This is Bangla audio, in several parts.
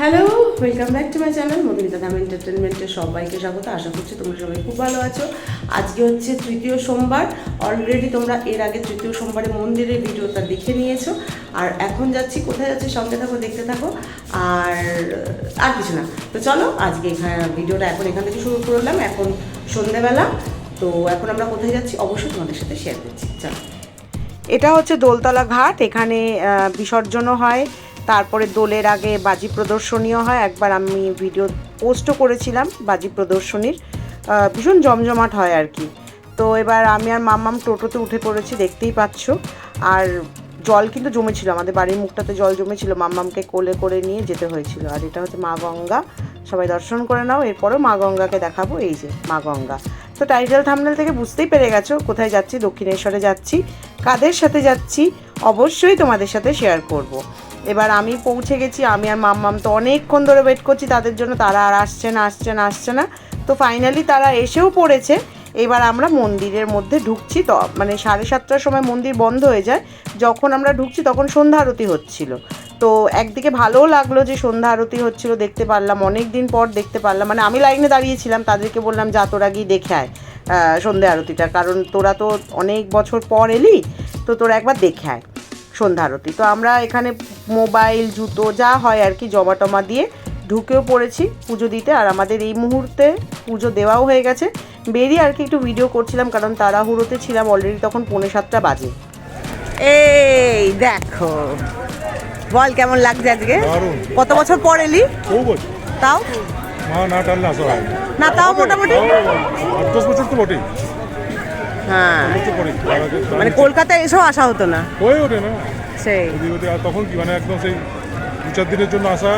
Hello welcome back to my channel Madhumita Dam এন্টারটেনমেন্টের সবাইকে স্বাগত। আশা করছি তোমরা সবাই খুব ভালো আছো। আজকে হচ্ছে তৃতীয় সোমবার। অলরেডি তোমরা এর আগে তৃতীয় সোমবারে মন্দিরের ভিডিওটা দেখে নিয়েছো। আর এখন যাচ্ছি, কোথায় যাচ্ছি সঙ্গে থাকো, দেখতে থাকো। আর আর কিছু না। তো চলো, আজকে এখানে ভিডিওটা এখন এখান থেকে শুরু করলাম এখন সন্ধেবেলা। তো এখন আমরা কোথায় যাচ্ছি, অবশ্যই তোমাদের সাথে শেয়ার করছি। চলো। এটা হচ্ছে দোলতলা ঘাট। এখানে বিসর্জনও হয়। তারপরে দোলের আগে বাজি প্রদর্শনীও হয়। একবার আমি ভিডিও পোস্টও করেছিলাম বাজি প্রদর্শনীর। ভীষণ জমজমাট হয় আর কি। তো এবার আমি আর মাম্মাম টোটোতে উঠে পড়েছি, দেখতেই পাচ্ছ। আর জল কিন্তু জমেছিল, আমাদের বাড়ির মুখটাতে জল জমেছিল। মাম্মামকে কোলে করে নিয়ে যেতে হয়েছিল। আর এটা হচ্ছে মা গঙ্গা। সবাই দর্শন করে নাও, এরপরেও মা গঙ্গাকে দেখাবো। এই যে মা গঙ্গা। তো টাইটেল থামনেল থেকে বুঝতেই পেরে গেছো কোথায় যাচ্ছি? দক্ষিণেশ্বরে যাচ্ছি, কাদের সাথে যাচ্ছি? অবশ্যই তোমাদের সাথে শেয়ার করব। এবার আমি পৌঁছে গেছি, আমি আর মাম্মাম তো অনেকক্ষণ ধরে ওয়েট করছি, তাদের জন্য তারা আর আসছে না আসছে না আসছে না। তো ফাইনালি তারা এসেও পড়েছে, এবার আমরা মন্দিরের মধ্যে ঢুকছি, তো মানে সাড়ে সাতটার সময় মন্দির বন্ধ হয়ে যায়, যখন আমরা ঢুকছি তখন সন্ধ্যা আরতি হচ্ছিল। তো একদিকে ভালোও লাগল যে সন্ধ্যা আরতি হচ্ছিল, দেখতে পারলাম অনেক দিন পর দেখতে পারলাম মানে আমি লাইনে দাঁড়িয়েছিলাম, তাদেরকে বললাম, যা তোরা গিয়ে দেখে আয় সন্ধ্যা আরতিটা, কারণ তোরা তো অনেক বছর পর এলি, তো তোরা একবার দেখে আয়। সন্ধ্যা আরতি। তো আমরা এখানে মোবাইল জুতো যা হয় আর কি জমা টমা দিয়ে ঢুকেও পড়েছি পুজো দিতে। আর আমাদের এই মুহূর্তে পুজো দেওয়াও হয়ে গেছে। বেরিয়ে আর কি একটু ভিডিও করছিলাম কারণ তাড়াহুড়োতে ছিলাম অলরেডি তখন পৌনে সাতটা বাজে। এই দেখো বল কেমন লাগছে আজকে? কত বছর পর এলি? তাও? না তাও মোটামুটি? বছর তো বটেই। হ্যাঁ। মানে কলকাতায় এসেও আসা হতো না। হয়ে ওঠে না। সেই। আর তখন কি মানে একদম সেই দু চার দিনের জন্য আসা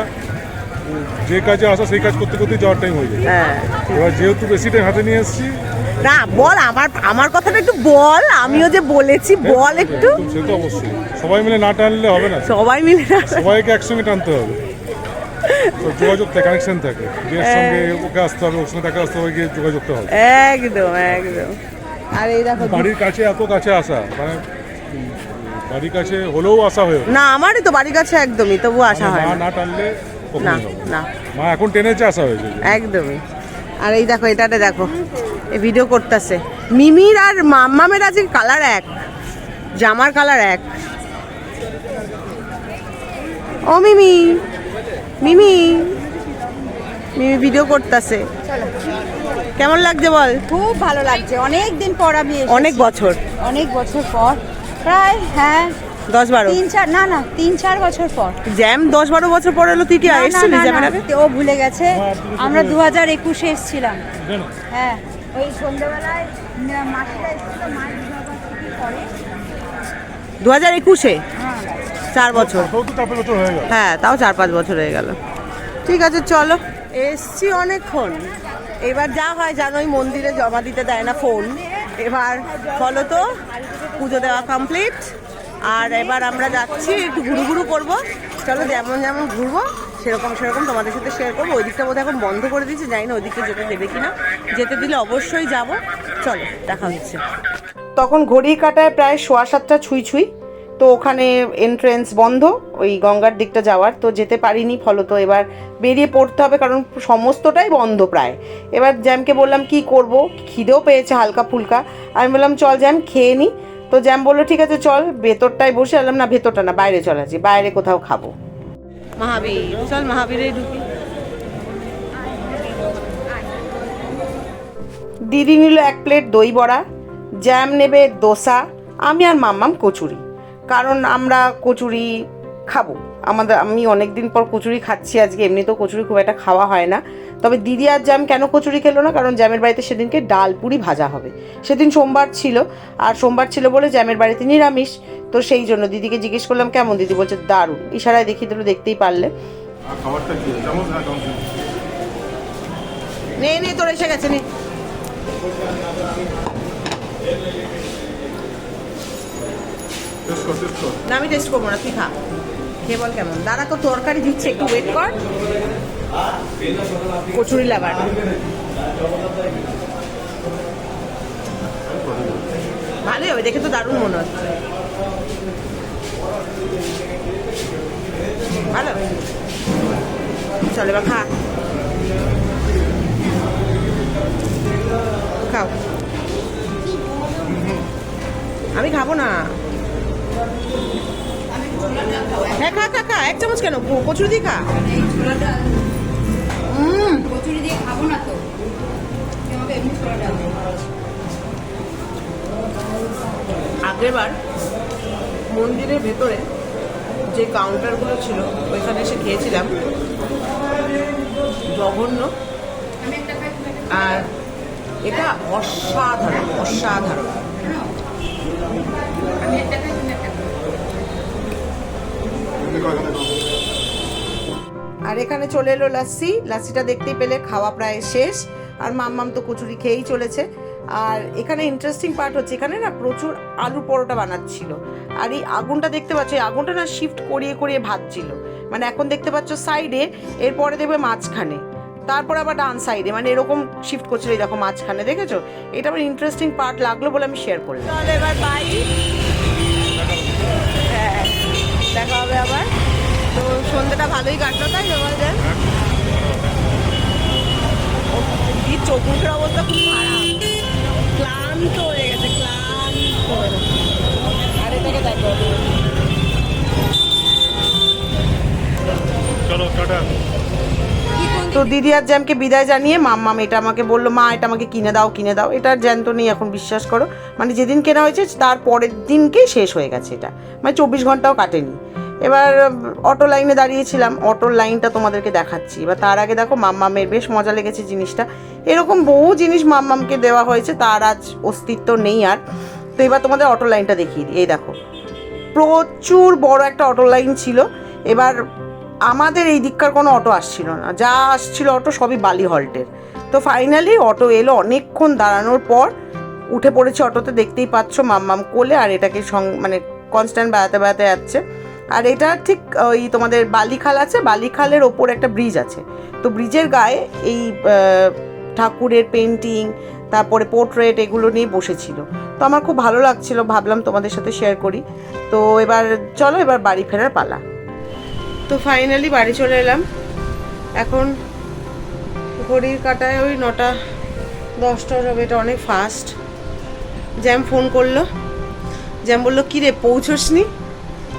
যে কাজে আসা সেই কাজ করতে করতে যাওয়ার টাইম হয়ে যায়। হ্যাঁ। এবার যেহেতু বেশি টাইম হাতে নিয়ে এসেছি না বল আমার আমার কথাটা একটু বল আমিও যে বলেছি বল একটু। সে তো অবশ্যই। সবাই মিলে না টানলে হবে না। সবাই মিলে না সবাইকে একসঙ্গে টানতে হবে। যোগাযোগ থাকে কানেকশন থাকে। বিয়ের সঙ্গে ওকে আসতে হবে ওর সঙ্গে তাকে আসতে হবে গিয়ে যোগাযোগটা হবে। একদম একদম। আর এই দেখো বাড়ির কাছে এত কাছে আসা মানে বাড়ির কাছে হলেও আসা হয়ে না আমারই তো বাড়ির কাছে একদমই তবু আসা মানে হয় না না টানলে না না। না। মা এখন টেনেছে আসা হয়েছে। একদমই। আর এই দেখো এটাতে দেখো এই ভিডিও করতেছে। মিমির আর মাম্মামের আজকে কালার এক জামার কালার এক। ও মিমি মিমি মিমি ভিডিও করতেছে। কেমন লাগছে বল? খুব ভালো লাগছে। অনেক দিন পর আমি অনেক বছর। অনেক বছর পর। প্রায় হ্যাঁ। দশ বারো। তিন চার না না তিন চার বছর পর। জ্যাম দশ বারো বছর পর এলো তুই কি এসছিলি ও ভুলে গেছে। আমরা দু হাজার একুশে এসেছিলাম। হ্যাঁ ওই সন্ধ্যাবেলায় মাসিরা এসেছিল মায়ের দু হাজার একুশে? হ্যাঁ। চার বছর। হয়ে হ্যাঁ তাও চার পাঁচ বছর হয়ে গেল। ঠিক আছে চলো। এসছি অনেকক্ষণ। এবার যা হয় জানোই, মন্দিরে জমা দিতে দেয় না ফোন এবার বলো তো, পুজো দেওয়া কমপ্লিট আর এবার আমরা যাচ্ছি, একটু ঘুরু ঘুরু করব। চলো যেমন যেমন ঘুরবো, সেরকম সেরকম তোমাদের সাথে শেয়ার করব। ওই দিকটা বোধহয় এখন বন্ধ করে দিয়েছে, জানি না ওদিকে যেতে দেবে কিনা। যেতে দিলে অবশ্যই যাব। চলো, দেখা হচ্ছে। তখন ঘড়ি কাটায় প্রায় সোয়া সাতটা ছুঁই ছুঁই। তো ওখানে এন্ট্রেন্স বন্ধ ওই গঙ্গার দিকটা যাওয়ার। তো যেতে পারিনি ফলত এবার বেরিয়ে পড়তে হবে কারণ সমস্তটাই বন্ধ প্রায়। এবার জ্যামকে বললাম কি করব? খিদেও পেয়েছে হালকা ফুলকা। আমি বললাম চল জ্যাম খেয়ে নি। তো জ্যাম বলল ঠিক আছে চল ভেতরটায় বসে। এলাম না ভেতরটা না বাইরে চল আছি বাইরে কোথাও খাব। মহাবীর চল মহাবীরে ঢুকি। দিদি নিল এক প্লেট দই বড়া জ্যাম নেবে দোসা আমি আর মাম্মাম কচুরি। কারণ আমরা কচুরি খাব। আমাদের আমি অনেক দিন পর কচুরি খাচ্ছি আজকে এমনিতেও কচুরি খুব একটা খাওয়া হয় না। তবে দিদি আর জ্যাম কেন কচুরি খেলো না? কারণ জ্যামের বাড়িতে সেদিনকে ডাল পুরি ভাজা হবে। সেদিন সোমবার ছিল আর সোমবার ছিল বলে জ্যামের বাড়িতে নিরামিষ। তো সেই জন্য দিদিকে জিজ্ঞেস করলাম কেমন দিদি? বলছে দারুণ। ইশারায় দেখিয়ে দিল দেখতেই পারলে। যেমন হ্যাঁ? নে নে তোর এসে গেছে নে টেস্ট কর টেস্ট কর না, আমি টেস্ট করব না, তুই খা। খেয়ে বল কেমন। দাদা তো তরকারি দিচ্ছে, একটু ওয়েট কর। কচুরি লাভার। ভালোই হবে, দেখে তো দারুণ মনে হচ্ছে। ভালো চল, এবার খা। খাও। আমি খাব না। চামচ কেন? কচুরি দিয়ে খা। কচুরি দিয়ে খাব না তো। তুই আমাকে এমনি ছোলা ডাল দে। আগের বার মন্দিরের ভেতরে যে কাউন্টারগুলো ছিল ওইখানে এসে খেয়েছিলাম। জঘন্য। আর এটা অসাধারণ অসাধারণ। আর এখানে চলে এলো লাস্সি লাস্সিটা দেখতেই পেলে খাওয়া প্রায় শেষ। আর মাম্মাম তো কচুরি খেয়েই চলেছে। আর এখানে ইন্টারেস্টিং পার্ট হচ্ছে, এখানে না প্রচুর আলু পরোটা বানাচ্ছিল। আর এই আগুনটা দেখতে পাচ্ছ, এই আগুনটা না শিফট করিয়ে করিয়ে ভাজছিল। মানে এখন দেখতে পাচ্ছ সাইডে এরপরে দেখবে মাঝখানে। তারপর আবার ডান সাইডে মানে এরকম শিফট করছিল দেখো মাঝখানে, দেখেছ? এটা আমার ইন্টারেস্টিং পার্ট লাগল বলে আমি শেয়ার করলাম। এবার দেখা হবে আবার। তো সন্ধ্যাটা ভালোই কাটলো, তাই তো বলছেন কি চোখ মুখের অবস্থা খুব খারাপ। ক্লান্ত হয়ে গেছে, ক্লান্ত আর এটাকে দেখো। চলো, টাটা। তো দিদি আর জ্যামকে বিদায় জানিয়ে মাম্মাম এটা আমাকে বলল, মা, এটা আমাকে কিনে দাও কিনে দাও। এটা জ্যান্ত নেই, এখন বিশ্বাস করো। মানে যেদিন কেনা হয়েছে, তার পরের দিনকেই শেষ হয়ে গেছে এটা। মানে চব্বিশ ঘন্টাও কাটেনি। এবার অটো লাইনে দাঁড়িয়েছিলাম অটোর লাইনটা তোমাদেরকে দেখাচ্ছি। এবার তার আগে দেখো মাম্মামের বেশ মজা লেগেছে জিনিসটা। এরকম বহু জিনিস মাম্মামকে দেওয়া হয়েছে, তার আজ অস্তিত্ব নেই আর। তো এবার তোমাদের অটো লাইনটা দেখিয়ে দিই। এই দেখো, প্রচুর বড় একটা অটো লাইন ছিল। এবার আমাদের এই দিককার কোনো অটো আসছিল না। যা আসছিল অটো সবই বালি হল্টের। তো ফাইনালি অটো এলো অনেকক্ষণ দাঁড়ানোর পর উঠে পড়েছে অটোতে, দেখতেই পাচ্ছ মাম্মাম কোলে আর এটাকে সং মানে কনস্ট্যান্ট বেড়াতে বেড়াতে যাচ্ছে। আর এটা ঠিক ওই তোমাদের বালিখাল আছে, বালিখালের ওপর একটা ব্রিজ আছে। তো ব্রিজের গায়ে এই ঠাকুরের পেন্টিং তারপরে পোর্ট্রেট এগুলো নিয়ে বসেছিল। তো আমার খুব ভালো লাগছিল, ভাবলাম তোমাদের সাথে শেয়ার করি। তো এবার চলো, এবার বাড়ি ফেরার পালা। তো ফাইনালি বাড়ি চলে এলাম। এখন ঘড়ির কাটায় ওই নটা দশটা হবে, এটা অনেক ফাস্ট জ্যাম ফোন করল। জ্যাম বলল, কী রে, পৌঁছসনি?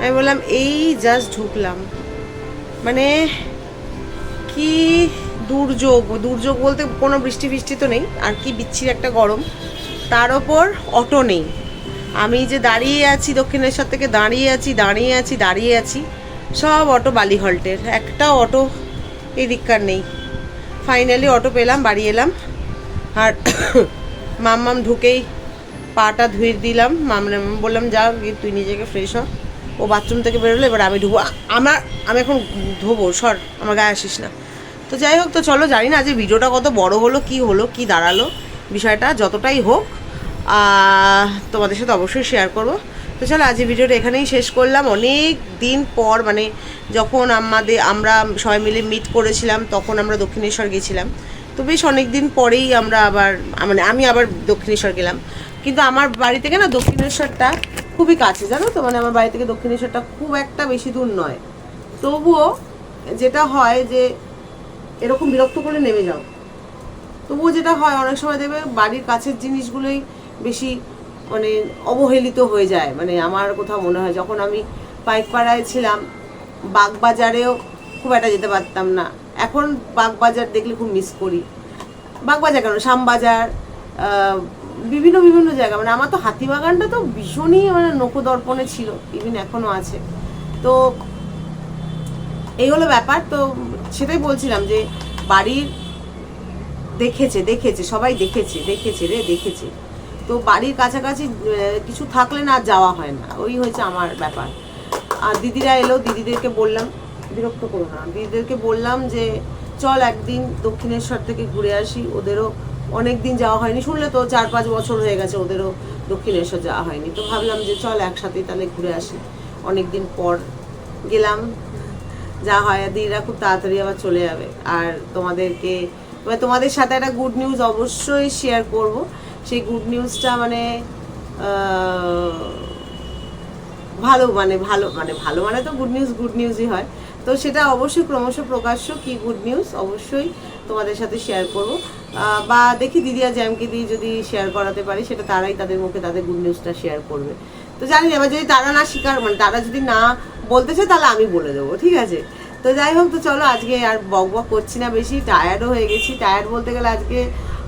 আমি বললাম, এই জাস্ট ঢুকলাম। মানে কি দুর্যোগ? দুর্যোগ বলতে কোনো বৃষ্টি ফিষ্টি তো নেই, আর কি বিচ্ছির একটা গরম। তার ওপর অটো নেই। আমি যে দাঁড়িয়ে আছি, দক্ষিণেশ্বর থেকে দাঁড়িয়ে আছি দাঁড়িয়ে আছি দাঁড়িয়ে আছি সব অটো বালিহল্টের, একটা অটো এই দিককার নেই। ফাইনালি অটো পেলাম, বাড়ি এলাম। আর মাম্মাম ঢুকেই পাটা ধুয়ে দিলাম। মামলাম বললাম, যা তুই নিজেকে ফ্রেশ হ। ও বাথরুম থেকে বেরোলো, এবার আমি আ- আমার, আমি এখন ধোবো, সর, আমার গায়ে আসিস না। তো যাই হোক, তো চলো, জানি না যে ভিডিওটা কত বড় হলো, কি হলো, কি দাঁড়াল। বিষয়টা যতটাই হোক তোমাদের সাথে অবশ্যই শেয়ার করব। তো চলো আজ ভিডিওটা এখানেই শেষ করলাম। অনেক দিন পর মানে যখন আমাদের, আমরা সবাই মিলে মিট করেছিলাম, তখন আমরা দক্ষিণেশ্বর গেছিলাম। তো বেশ অনেক দিন পরেই আমরা আবার মানে আমি আবার দক্ষিণেশ্বর গেলাম। কিন্তু আমার বাড়ি থেকে না, দক্ষিণেশ্বরটা খুবই কাছে, জানো তো? মানে আমার বাড়ি থেকে দক্ষিণেশ্বরটা খুব একটা বেশি দূর নয়। তবুও যেটা হয় যে, এরকম বিরক্ত করে নেমে যাও। তবুও যেটা হয়, অনেক সময় দেখবে বাড়ির কাছের জিনিসগুলোই বেশি মানে অবহেলিত হয়ে যায়। মানে আমার কোথাও মনে হয় যখন আমি পাইকপাড়ায় ছিলাম, বাগবাজারেও খুব একটা যেতে পারতাম না। এখন বাগবাজার দেখলে খুব মিস করি। বাগবাজার কেন? শ্যামবাজার বিভিন্ন বিভিন্ন জায়গা। মানে আমার তো হাতিবাগানটা তো ভীষণই মানে নৌকোদর্পণে ছিল ইভিন এখনও আছে। তো এই হলো ব্যাপার। তো সেটাই বলছিলাম যে বাড়ির দেখেছে দেখেছে, সবাই দেখেছে দেখেছে রে, দেখেছে। তো বাড়ির কাছাকাছি কিছু থাকলে না যাওয়া হয় না। ওই হয়েছে আমার ব্যাপার। আর দিদিরা এলো, দিদিদেরকে বললাম, বিরক্ত করো না। দিদিদেরকে বললাম যে, চল একদিন দক্ষিণেশ্বর থেকে ঘুরে আসি। ওদেরও অনেক দিন যাওয়া হয়নি। শুনলে তো চার পাঁচ বছর হয়ে গেছে, ওদেরও দক্ষিণেশ্বর যাওয়া হয়নি। তো ভাবলাম যে, চল একসাথেই তাহলে ঘুরে আসি। অনেক দিন পর গেলাম। যা হয় দিদিরা খুব তাড়াতাড়ি আবার চলে যাবে। আর তোমাদেরকে তোমাদের সাথে একটা গুড নিউজ অবশ্যই শেয়ার করব। সেই গুড নিউজটা মানে ভালো মানে ভালো মানে ভালো মানে তো গুড নিউজ গুড নিউজই হয়। তো সেটা অবশ্যই ক্রমশ প্রকাশ্য কি গুড নিউজ অবশ্যই তোমাদের সাথে শেয়ার করব। বা দেখি দিদি আর জ্যামকে দিয়ে যদি শেয়ার করাতে পারি, সেটা তারাই তাদের মুখে তাদের গুড নিউজটা শেয়ার করবে। তো জানি এবার যদি তারা না স্বীকার মানে তারা যদি না বলতে চায়, তাহলে আমি বলে দেবো, ঠিক আছে? তো যাই হোক, তো চলো আজকে আর বক বক করছি না, বেশি টায়ার্ডও হয়ে গেছি। টায়ার্ড বলতে গেলে আজকে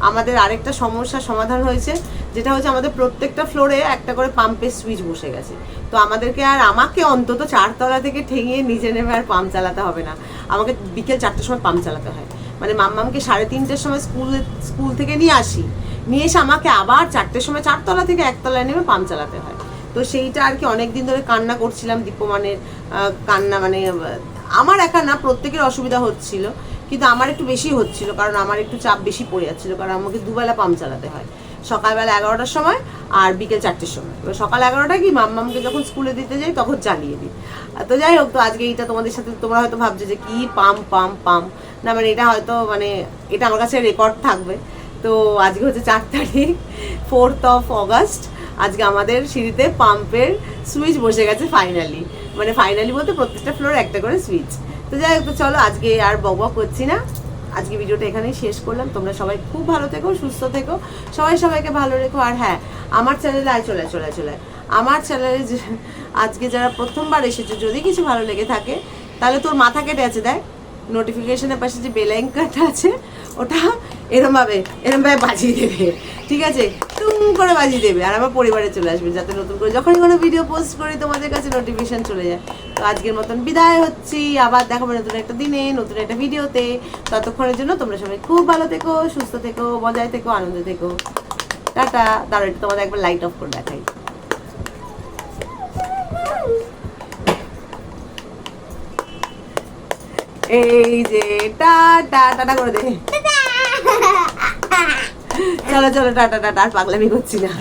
আমাদের আরেকটা সমস্যার সমাধান হয়েছে যেটা হচ্ছে আমাদের প্রত্যেকটা ফ্লোরে একটা করে পাম্পের সুইচ বসে গেছে। তো আমাদেরকে আর আমাকে অন্তত চারতলা থেকে ঠেঙিয়ে নিজে নেমে আর পাম্প চালাতে হবে না। আমাকে বিকেল চারটের সময় পাম্প চালাতে হয়। মানে মাম্মামকে সাড়ে তিনটের সময় স্কুল স্কুল থেকে নিয়ে আসি। নিয়ে এসে আমাকে আবার চারটের সময় চারতলা থেকে একতলায় নেমে পাম্প চালাতে হয়। তো সেইটা আর কি অনেক দিন ধরে কান্না করছিলাম দীপমানের আহ, কান্না মানে আমার একা না প্রত্যেকের অসুবিধা হচ্ছিল। কিন্তু আমার একটু বেশি হচ্ছিল, কারণ আমার একটু চাপ বেশি পড়ে যাচ্ছিল, কারণ আমাকে দুবেলা পাম্প চালাতে হয়। সকালবেলা এগারোটার সময় আর বিকেল চারটের সময়। এবার সকাল এগারোটা কি মাম্মামকে যখন স্কুলে দিতে যাই তখন চালিয়ে দিই। তো যাই হোক, তো আজকে এইটা তোমাদের সাথে, তোমরা হয়তো ভাবছ যে কি পাম্প পাম্প পাম্প না মানে এটা হয়তো মানে এটা আমার কাছে রেকর্ড থাকবে। তো আজকে হচ্ছে চার তারিখ ফোর্থ অফ অগাস্ট আজকে আমাদের সিঁড়িতে পাম্পের সুইচ বসে গেছে ফাইনালি মানে ফাইনালি বলতে প্রত্যেকটা ফ্লোর একটা করে সুইচ তো যাই হোক চলো, আজকে আর বক বক করছি না। আজকে ভিডিওটা এখানেই শেষ করলাম। তোমরা সবাই খুব ভালো থেকো, সুস্থ থেকো। সবাই সবাইকে ভালো রেখো। আর হ্যাঁ আমার চ্যানেলে আয়, চলে চলে চলে আমার চ্যানেলে আজকে যারা প্রথমবার এসেছে, যদি কিছু ভালো লেগে থাকে, তাহলে তোর মাথা কেটে আছে, দেখ। নোটিফিকেশনের পাশে যে বেল আছে, ওটা এরম ভাবে এরম ভাবে বাজিয়ে দেবে, ঠিক আছে? টুং করে বাজিয়ে দেবে, আর আমার পরিবারে চলে আসবে যাতে নতুন করে যখনই কোনো ভিডিও পোস্ট করি, তোমাদের কাছে নোটিফিকেশন চলে যায়। তো আজকের মতন বিদায় হচ্ছি, আবার দেখাবো নতুন একটা দিনে, নতুন একটা ভিডিওতে ততক্ষণের জন্য তোমরা সবাই খুব ভালো থেকো, সুস্থ থেকো, মজায় থেকো, আনন্দে থেকো। টাটা দাঁড়ো একটু তোমাদের একবার লাইট অফ করে দেখাই। এই যে, টাটা টাটা করে দে। চলো চলো টাটা টাটা আর পাগলামি করছি না।